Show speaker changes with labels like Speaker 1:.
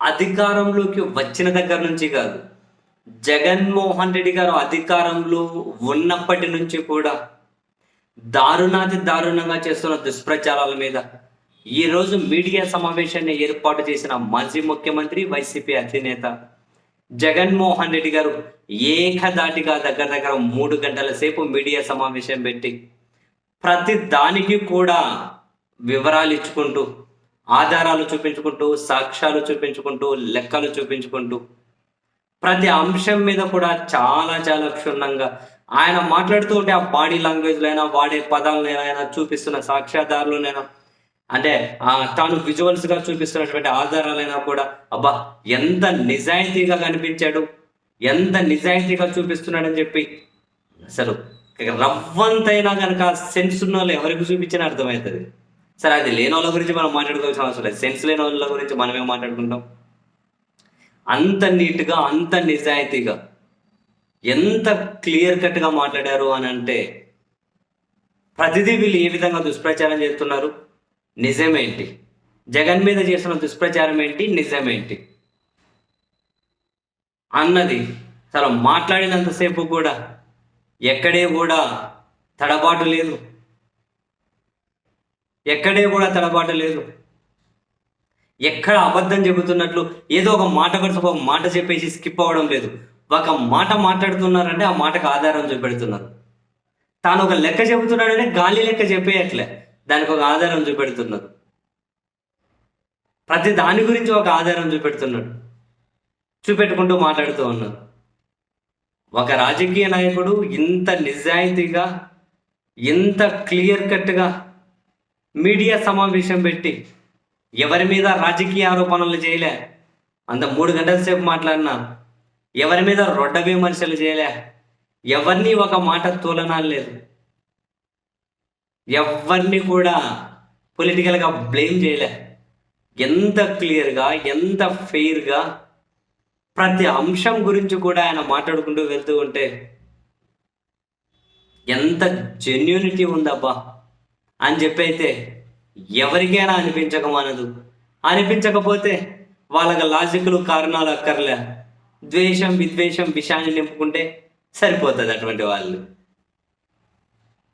Speaker 1: అధికారంలోకి వచ్చిన దగ్గర నుంచి కాదు జగన్మోహన్ రెడ్డి గారు అధికారంలో ఉన్నప్పటి నుంచి కూడా దారుణాతి దారుణంగా చేస్తున్న దుష్ప్రచారాల మీద ఈరోజు మీడియా సమావేశాన్ని ఏర్పాటు చేసిన మాజీ ముఖ్యమంత్రి వైసీపీ అధినేత జగన్మోహన్ రెడ్డి గారు ఏకదాటిగా దగ్గర దగ్గర మూడు గంటల సేపు మీడియా సమావేశం పెట్టి ప్రతి దానికి కూడా వివరాలు ఇచ్చుకుంటూ ఆధారాలు చూపించుకుంటూ సాక్ష్యాలు చూపించుకుంటూ లెక్కలు చూపించుకుంటూ ప్రతి అంశం మీద కూడా చాలా చాలా క్షుణ్ణంగా ఆయన మాట్లాడుతూ ఉంటే ఆ బాడీ లాంగ్వేజ్లైనా వాడే పదాలనైనా చూపిస్తున్న సాక్ష్యాధారులనైనా అంటే ఆ తాను విజువల్స్గా చూపిస్తున్నటువంటి ఆధారాలైనా కూడా అబ్బా ఎంత నిజాయితీగా కనిపించాడు ఎంత నిజాయితీగా చూపిస్తున్నాడని చెప్పి అసలు రవ్వంతైనా కనుక సెన్స్ ఉన్న వాళ్ళు ఎవరికి చూపించినా అర్థమవుతుంది. సరే అది లేని వాళ్ళ గురించి మనం మాట్లాడుకోవాల్సిన అవసరం లేదు. సెన్స్ లేని వాళ్ళ గురించి మనమే మాట్లాడుకుంటాం? అంత నీట్గా అంత నిజాయితీగా ఎంత క్లియర్ కట్గా మాట్లాడారు అని అంటే ప్రతిదీ వీళ్ళు ఏ విధంగా దుష్ప్రచారం చేస్తున్నారు? నిజమేంటి? జగన్ మీద చేస్తున్న దుష్ప్రచారం ఏంటి? నిజమేంటి? అన్నది చాలా మాట్లాడినంతసేపు కూడా ఎక్కడే కూడా తడబాటు లేదు. ఎక్కడే కూడా తడబాట లేదు. ఎక్కడ అబద్ధం చెబుతున్నట్లు ఏదో ఒక మాట కడుతూ ఒక మాట చెప్పేసి స్కిప్ అవ్వడం లేదు. ఒక మాట మాట్లాడుతున్నారంటే ఆ మాటకు ఆధారం చూపెడుతున్నారు. తాను ఒక లెక్క చెబుతున్నాడంటే గాలి లెక్క చెప్పేయట్లే. దానికి ఒక ఆధారం చూపెడుతున్నారు. ప్రతి దాని గురించి ఒక ఆధారం చూపెడుతున్నాడు. చూపెట్టుకుంటూ మాట్లాడుతూ ఉన్నారు. ఒక రాజకీయ నాయకుడు ఇంత నిజాయితీగా ఇంత క్లియర్ కట్గా మీడియా సమావేశం పెట్టి ఎవరి మీద రాజకీయ ఆరోపణలు చేయలే? అంత మూడు గంటల సేపు మాట్లాడినా ఎవరి మీద రొడ్డ విమర్శలు చేయలే? ఎవరిని ఒక మాట తోలనాలు లేదు ఎవరిని కూడా పొలిటికల్గా బ్లేమ్ చేయలే. ఎంత క్లియర్గా ఎంత ఫెయిర్గా ప్రతి అంశం గురించి కూడా ఆయన మాట్లాడుకుంటూ వెళ్తూ ఉంటే ఎంత జెన్యూనిటీ ఉందబ్బా. అని చెప్పి అయితే ఎవరికైనా అనిపించకమనదు అనిపించకపోతే వాళ్ళకి లాజిక్లు కారణాలు అక్కర్లే. ద్వేషం విద్వేషం విషయాన్ని నింపుకుంటే సరిపోతుంది అటువంటి వాళ్ళు.